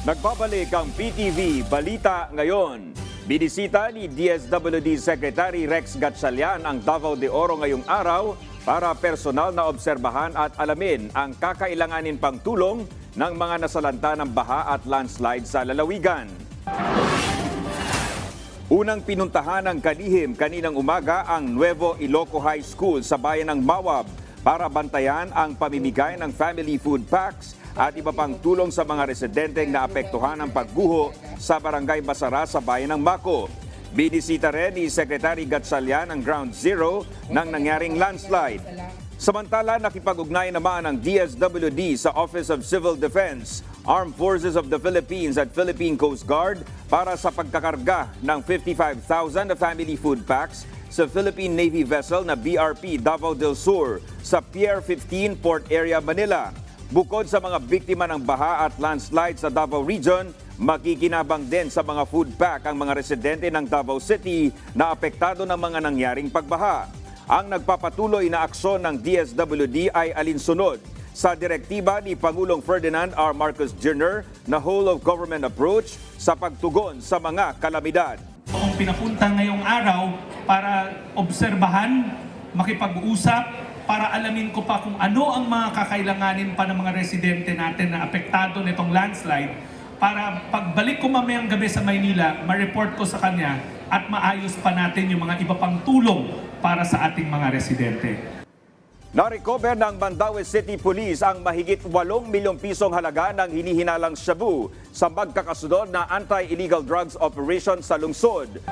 Nagbabalik ang PTV Balita ngayon. Binisita ni DSWD Secretary Rex Gatchalian ang Davao de Oro ngayong araw para personal na obserbahan at alamin ang kakailanganin pang tulong ng mga nasalanta ng baha at landslide sa lalawigan. Unang pinuntahan ng kalihim kaninang umaga ang Nuevo Iloco High School sa bayan ng Mawab para bantayan ang pamimigay ng family food packs at iba pang tulong sa mga residenteng naapektuhan ng pagguho sa barangay Basara sa bayan ng Mako. Binisita rin ni Secretary Gatchalian ang Ground Zero ng nangyaring landslide. Samantala, nakipag-ugnay naman ang DSWD sa Office of Civil Defense, Armed Forces of the Philippines at Philippine Coast Guard para sa pagkakarga ng 55,000 na family food packs sa Philippine Navy vessel na BRP Davao del Sur sa Pier 15 Port Area, Manila. Bukod sa mga biktima ng baha at landslide sa Davao Region, makikinabang din sa mga food pack ang mga residente ng Davao City na apektado ng mga nangyaring pagbaha. Ang nagpapatuloy na aksyon ng DSWD ay alinsunod sa direktiba ni Pangulong Ferdinand R. Marcos Jr. na whole of government approach sa pagtugon sa mga kalamidad. akong pinapunta ngayong araw para obserbahan, makipag-usap, para alamin ko pa kung ano ang mga kakailanganin pa ng mga residente natin na apektado nitong landslide para pagbalik ko mamayang gabi sa Maynila, ma-report ko sa kanya at maayos pa natin yung mga iba pang tulong para sa ating mga residente. Narecover ng Mandaue City Police ang mahigit 8 milyong pisong halaga ng hinihinalang shabu sa magkakasunod na anti-illegal drugs operation sa lungsod.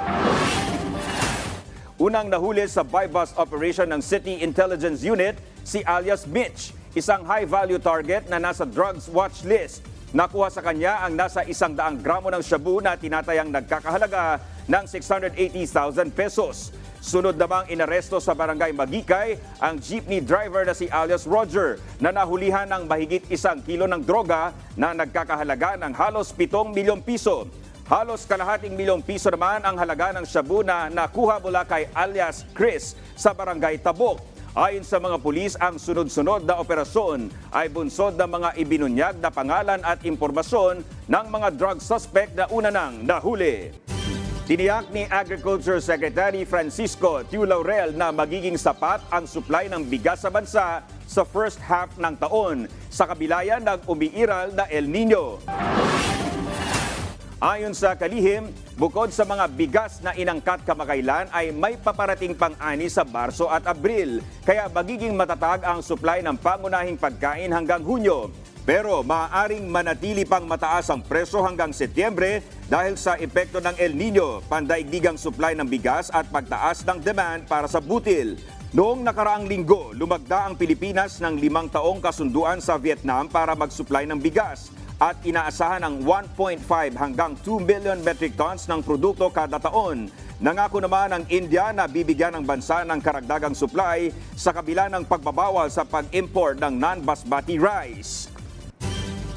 Unang nahuli sa buy-bust operation ng City Intelligence Unit si alias Mitch, isang high-value target na nasa drugs watch list. Nakuha sa kanya ang nasa isang daang gramo ng shabu na tinatayang nagkakahalaga ng 680,000 pesos. Sunod namang inaresto sa barangay Magikay ang jeepney driver na si alias Roger na nahulihan ng mahigit isang kilo ng droga na nagkakahalaga ng halos 7 milyong piso. Halos kalahating milyong piso naman ang halaga ng shabu na nakuha mula kay alias Chris sa barangay Tabok. Ayon sa mga pulis, ang sunod-sunod na operasyon ay bunsod ng mga ibinunyag na pangalan at impormasyon ng mga drug suspect na una nang nahuli. Tiniyak ni Agriculture Secretary Francisco Tiu Laurel na magiging sapat ang supply ng bigas sa bansa sa first half ng taon sa kabilayan ng umiiral na El Nino. Ayon sa kalihim, bukod sa mga bigas na inangkat kamakailan ay may paparating pang-ani sa Marso at Abril. Kaya magiging matatag ang supply ng pangunahing pagkain hanggang Hunyo. Pero maaaring manatili pang mataas ang presyo hanggang Setyembre dahil sa epekto ng El Nino, pandaigdigang supply ng bigas at pagtaas ng demand para sa butil. Noong nakaraang linggo, lumagda ang Pilipinas ng limang taong kasunduan sa Vietnam para mag-supply ng bigas at inaasahan ang 1.5 hanggang 2 million metric tons ng produkto kada taon. Nangako naman ang India na bibigyan ng bansa ng karagdagang supply sa kabila ng pagbabawal sa pag-import ng non-basmati rice.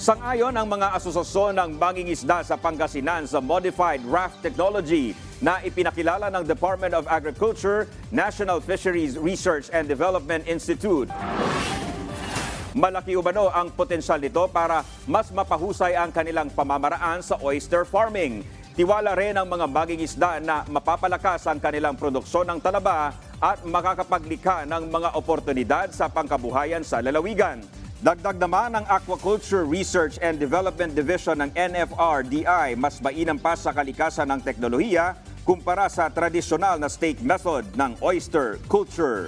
Sangayon ang mga asosasyon ng mangingisda sa Pangasinan sa Modified Raft Technology na ipinakilala ng Department of Agriculture, National Fisheries Research and Development Institute. Malaki umano ang potensyal nito para mas mapahusay ang kanilang pamamaraan sa oyster farming. Tiwala rin ang mga mangingisda na mapapalakas ang kanilang produksyon ng talaba at makakapaglikha ng mga oportunidad sa pangkabuhayan sa lalawigan. Dagdag naman ng Aquaculture Research and Development Division ng NFRDI, mas mainam pa sa kalikasan ng teknolohiya kumpara sa tradisyonal na steak method ng oyster culture.